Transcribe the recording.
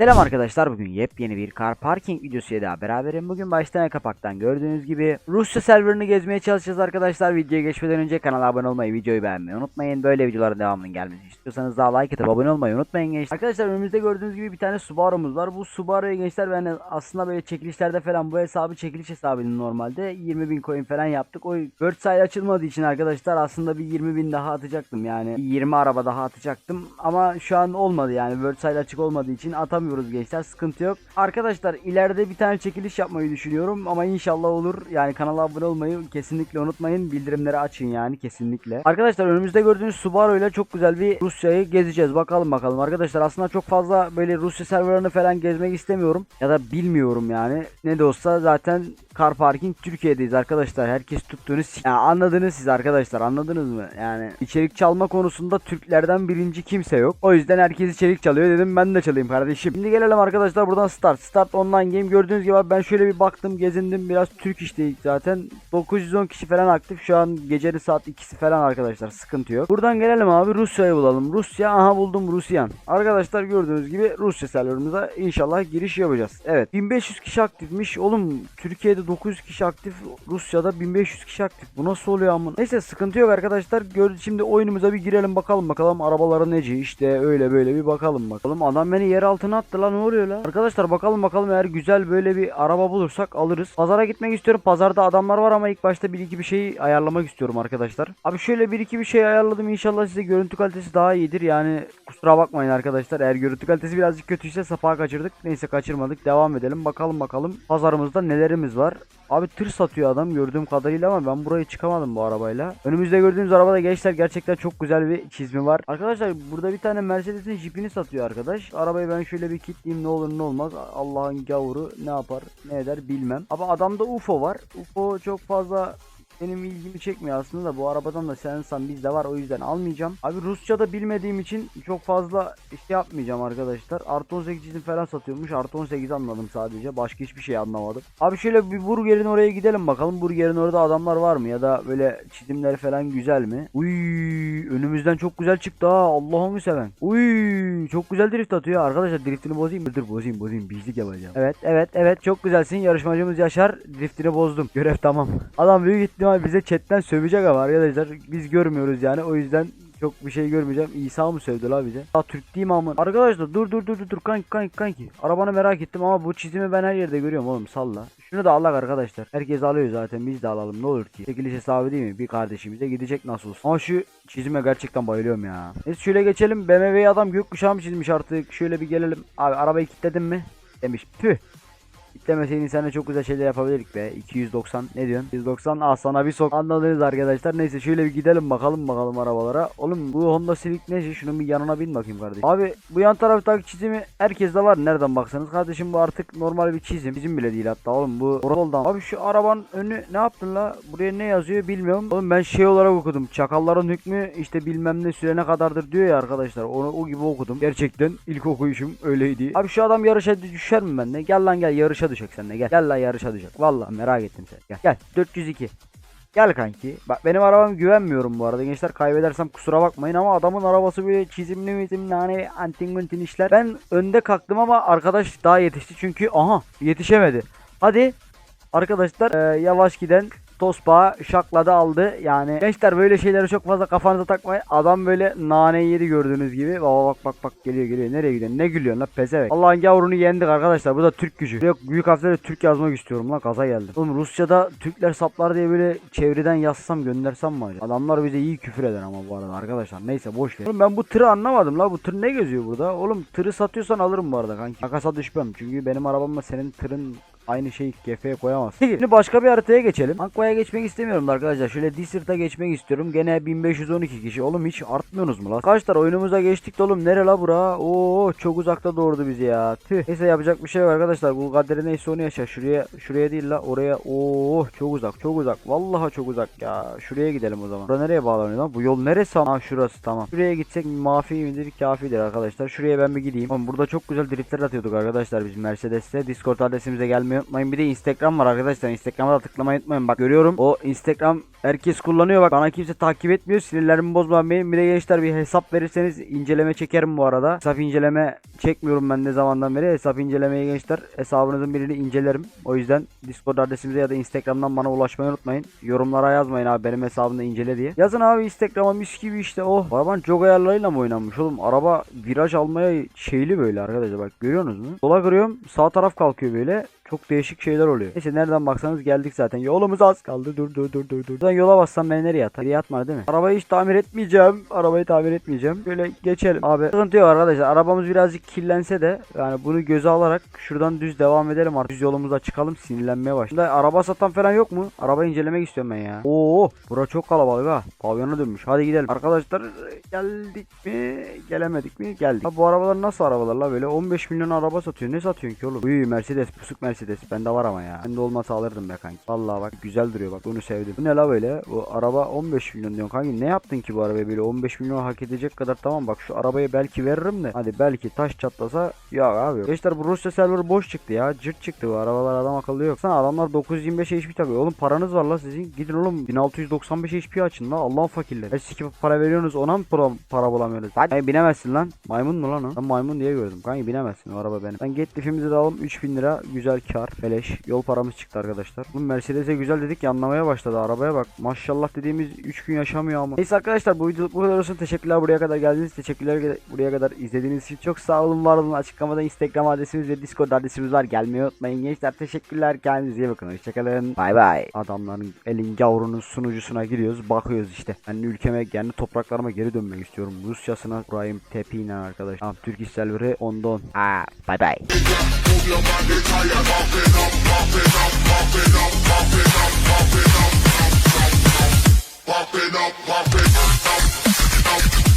Selam arkadaşlar bugün yepyeni bir car parking videosuyla daha beraberim. Bugün baştan kapaktan gördüğünüz gibi Rusya serverını gezmeye çalışacağız arkadaşlar. Videoya geçmeden önce kanala abone olmayı, videoyu beğenmeyi unutmayın. Böyle videoların devamının gelmesini istiyorsanız daha like atıp abone olmayı unutmayın gençler. Arkadaşlar önümüzde gördüğünüz gibi bir tane Subaru'muz var. Bu Subaru'ya gençler ben aslında böyle çekilişlerde falan bu hesabı çekiliş hesabıydı normalde. 20 bin coin falan yaptık. O World Side açılmadığı için arkadaşlar aslında bir 20 bin daha atacaktım yani. Bir 20 araba daha atacaktım. Ama şu an olmadı yani. World Side açık olmadığı için atamıyorum yapamıyoruz gençler sıkıntı yok. Arkadaşlar ileride bir tane çekiliş yapmayı düşünüyorum ama inşallah olur. Yani kanala abone olmayı kesinlikle unutmayın. Bildirimleri açın yani kesinlikle. Arkadaşlar önümüzde gördüğünüz Subaru ile çok güzel bir Rusya'yı gezeceğiz. Bakalım bakalım arkadaşlar. Aslında çok fazla böyle Rusya serverlarını falan gezmek istemiyorum. Ya da bilmiyorum yani. Ne de olsa zaten Car Parking Türkiye'deyiz arkadaşlar. Herkes tuttuğunuz yani anladınız siz arkadaşlar anladınız mı? Yani içerik çalma konusunda Türklerden birinci kimse yok. O yüzden herkes içerik çalıyor dedim ben de çalayım kardeşim. Şimdi gelelim arkadaşlar buradan start. Start online game gördüğünüz gibi ben şöyle bir baktım gezindim biraz Türk işteyik zaten. 910 kişi falan aktif şu an gecenin saat 2'si falan arkadaşlar sıkıntı yok. Buradan gelelim abi Rusya'yı bulalım. Rusya aha buldum Rusyan. Arkadaşlar gördüğünüz gibi Rusya serverımıza inşallah giriş yapacağız. Evet 1500 kişi aktifmiş. Oğlum Türkiye'de 900 kişi aktif. Rusya'da 1500 kişi aktif. Bu nasıl oluyor amın? Neyse sıkıntı yok arkadaşlar. Gör şimdi oyunumuza bir girelim bakalım bakalım arabaları neci işte öyle böyle bir bakalım bakalım. Adam beni yer altına attı lan ne oluyor lan? Arkadaşlar bakalım bakalım eğer güzel böyle bir araba bulursak alırız. Pazara gitmek istiyorum. Pazarda adamlar var ama ilk başta bir iki bir şey ayarlamak istiyorum arkadaşlar. Abi şöyle bir iki bir şey ayarladım. İnşallah size görüntü kalitesi daha iyidir. Yani kusura bakmayın arkadaşlar. Eğer görüntü kalitesi birazcık kötüyse sapağı kaçırdık. Neyse kaçırmadık. Devam edelim. Bakalım bakalım pazarımızda nelerimiz var. Abi tır satıyor adam gördüğüm kadarıyla ama ben burayı çıkamadım bu arabayla. Önümüzde gördüğünüz arabada gençler gerçekten çok güzel bir çizimi var. Arkadaşlar burada bir tane Mercedes'in jipini satıyor arkadaş. Arabayı ben şöyle bir kilitleyeyim ne olur ne olmaz. Allah'ın gavuru ne yapar ne eder bilmem. Ama adamda UFO var. UFO çok fazla benim ilgimi çekmiyor aslında da bu arabadan da sensan bizde var o yüzden almayacağım. Abi Rusça'da bilmediğim için çok fazla şey yapmayacağım arkadaşlar. Artı 18 çizim falan satıyormuş. Artı 18 anladım sadece. Başka hiçbir şey anlamadım. Abi şöyle bir burgerin oraya gidelim bakalım. Burgerin orada adamlar var mı? Ya da böyle çizimleri falan güzel mi? Uy önümüzden çok güzel çıktı ha. Allah'ımı seven. Uy çok güzel drift atıyor. Arkadaşlar driftini bozayım mı? Dur bozayım bozayım. Bizlik yapacağım. Evet evet evet çok güzelsin. Yarışmacımız Yaşar. Driftini bozdum. Görev tamam. Adam büyük ihtimal bize chatten sövecek ama arkadaşlar biz görmüyoruz yani o yüzden çok bir şey görmeyeceğim. İsa mı sövdü la bize? Aa Türk değil mi amın? Arkadaşlar dur dur dur dur kanki kanki kanki. Arabanı merak ettim ama bu çizimi ben her yerde görüyorum oğlum salla. Şunu da alak arkadaşlar. Herkes alıyor zaten biz de alalım ne olur ki. Çekiliş hesabı değil mi? Bir kardeşimize gidecek nasıl olsun. Ama şu çizime gerçekten bayılıyorum ya. Neyse şöyle geçelim. BMW'yi adam gökkuşağı mı çizmiş artık? Şöyle bir gelelim. Abi arabayı kilitledin mi? Demiş. Püh. Kitlemeseydin de çok güzel şeyler yapabilirdik be. 290 ne diyorsun? 190 ah sana bir sok. Anladınız arkadaşlar. Neyse şöyle bir gidelim bakalım bakalım arabalara. Oğlum bu Honda Civic ne? Şunun bir yanına bin bakayım kardeşim. Abi bu yan taraftaki çizimi herkeste var. Nereden baksanız. Kardeşim bu artık normal bir çizim. Bizim bile değil hatta oğlum bu Roldan. Abi şu arabanın önü ne yaptın la? Buraya ne yazıyor bilmiyorum. Oğlum ben şey olarak okudum. Çakalların hükmü işte bilmem ne sürene kadardır diyor ya arkadaşlar. Onu o gibi okudum. Gerçekten ilk okuyuşum öyleydi. Abi şu adam yarışa düşer mi benimle? Gel lan gel yarışa düşek seninle gel. Gel lan yarışa düşek. Vallahi merak ettim seni. Gel. Gel 402. Gel kanki. Bak benim arabam güvenmiyorum bu arada. Gençler kaybedersem kusura bakmayın ama adamın arabası böyle çizimli mizimli hani antin muntin işler. Ben önde kalktım ama arkadaş daha yetişti çünkü aha yetişemedi. Hadi arkadaşlar e, yavaş giden Tospa şakladı aldı. Yani gençler böyle şeyleri çok fazla kafanıza takmayın. Adam böyle nane yedi gördüğünüz gibi. Baba bak bak bak geliyor geliyor. Nereye gidiyorsun? Ne gülüyorsun lan pezevenk. Allah'ın yavrunu yendik arkadaşlar. Bu da Türk gücü. Yok büyük harflerle Türk yazmak istiyorum lan. Gaza geldim. Oğlum Rusça'da Türkler saplar diye böyle çevreden yazsam göndersem mi acaba? Adamlar bize iyi küfür eder ama bu arada arkadaşlar. Neyse boş ver. Oğlum ben bu tırı anlamadım la. Bu tır ne geziyor burada? Oğlum tırı satıyorsan alırım bu arada kanki. Makasa düşmem. Çünkü benim arabamla senin tırın aynı şeyi kefeye koyamaz. Peki şimdi başka bir haritaya geçelim. Anko'ya geçmek istemiyorum da arkadaşlar. Şöyle Desirt'a geçmek istiyorum. Gene 1512 kişi. Oğlum hiç artmıyorsunuz mu la? Arkadaşlar oyunumuza geçtik de oğlum. Nere la bura? Oo çok uzakta doğurdu bizi ya. Tüh. Neyse yapacak bir şey yok arkadaşlar. Bu kaderi neyse onu yaşa. Şuraya şuraya değil la. Oraya. Oo çok uzak. Çok uzak. Vallahi çok uzak ya. Şuraya gidelim o zaman. Bura nereye bağlanıyor lan? Bu yol neresi? Ha şurası tamam. Şuraya gitsek mafi midir? Kafidir arkadaşlar. Şuraya ben bir gideyim. Oğlum burada çok güzel driftler atıyorduk arkadaşlar biz Mercedes'te. Discord adresimize gelmeyi etmeyi unutmayın. Bir de Instagram var arkadaşlar. Instagram'a da tıklamayı unutmayın. Bak görüyorum o Instagram herkes kullanıyor. Bak bana kimse takip etmiyor. Sinirlerimi bozma. Benim bir de gençler bir hesap verirseniz inceleme çekerim bu arada. Hesap inceleme çekmiyorum ben ne zamandan beri. Hesap incelemeye gençler hesabınızın birini incelerim. O yüzden Discord adresimize ya da Instagram'dan bana ulaşmayı unutmayın. Yorumlara yazmayın abi benim hesabımda incele diye. Yazın abi Instagram'a mis gibi işte oh. Arabanın jog ayarlarıyla mı oynanmış oğlum? Araba viraj almaya şeyli böyle arkadaşlar bak görüyorsunuz mu? Sola kırıyorum sağ taraf kalkıyor böyle. Çok değişik şeyler oluyor. Neyse nereden baksanız geldik zaten. Yolumuz az kaldı. Dur dur dur dur dur. Buradan yola bassam beni nereye atar? Nereye atmadı değil mi? Arabayı hiç tamir etmeyeceğim. Arabayı tamir etmeyeceğim. Böyle geçelim. Abi sıkıntı yok arkadaşlar. Arabamız birazcık kirlense de yani bunu göze alarak şuradan düz devam edelim artık. Düz yolumuza çıkalım. Sinirlenmeye başladı. Şimdi araba satan falan yok mu? Araba incelemek istiyorum ben ya. Oo, bura çok kalabalık ha. Pavyona dönmüş. Hadi gidelim. Arkadaşlar geldik mi? Gelemedik mi? Geldik. Ha, bu arabalar nasıl arabalar la böyle? 15 milyon araba satıyor. Ne satıyorsun ki oğlum? Uy Mercedes, pusuk Mercedes. Bende var ama ya. Bende olmasa alırdım be kanki. Vallahi bak güzel duruyor bak. Bunu sevdim. Bu ne la böyle? Bu araba 15 milyon diyorsun kanki. Ne yaptın ki bu arabaya böyle 15 milyon hak edecek kadar tamam bak şu arabayı belki veririm de. Hadi belki taş çatlasa ya abi. Gençler bu Rusya server boş çıktı ya. Cırt çıktı bu arabalar adam akıllı yok. Sana adamlar 925 HP takıyor. Oğlum paranız var la sizin. Gidin oğlum 1695 HP açın la. Allah'ın fakirleri. Her sikip para veriyorsunuz ona mı para, para bulamıyorsunuz? Hadi Hey, binemezsin lan. Maymun mu lan o? Ben maymun diye gördüm. Kanki binemezsin o araba benim. Ben get lifimizi de alalım 3000 lira. Güzel kar. Beleş. Yol paramız çıktı arkadaşlar. Bu Mercedes'e güzel dedik yanlamaya başladı. Arabaya bak. Maşallah dediğimiz 3 gün yaşamıyor ama. Neyse arkadaşlar bu video bu kadar olsun. Teşekkürler buraya kadar geldiniz. Teşekkürler buraya kadar izlediğiniz için. Çok sağ olun var olun. Açıklamada Instagram adresimiz ve Discord adresimiz var. Gelmeyi unutmayın gençler. Teşekkürler. Kendinize iyi bakın. Hoşçakalın. Bay bay. Adamların elin gavrunun sunucusuna giriyoruz. Bakıyoruz işte. Ben ülkeme kendi topraklarıma geri dönmek istiyorum. Rusyasına kurayım tepiyle arkadaş. Tamam Türk İş Server'ı onda on. Aa, bay bay. Move your body higher, pop it up, pop it up, pop it up, pop it up, pop it up, pop it up, pop it up, pop it up, pop it up, pop it up.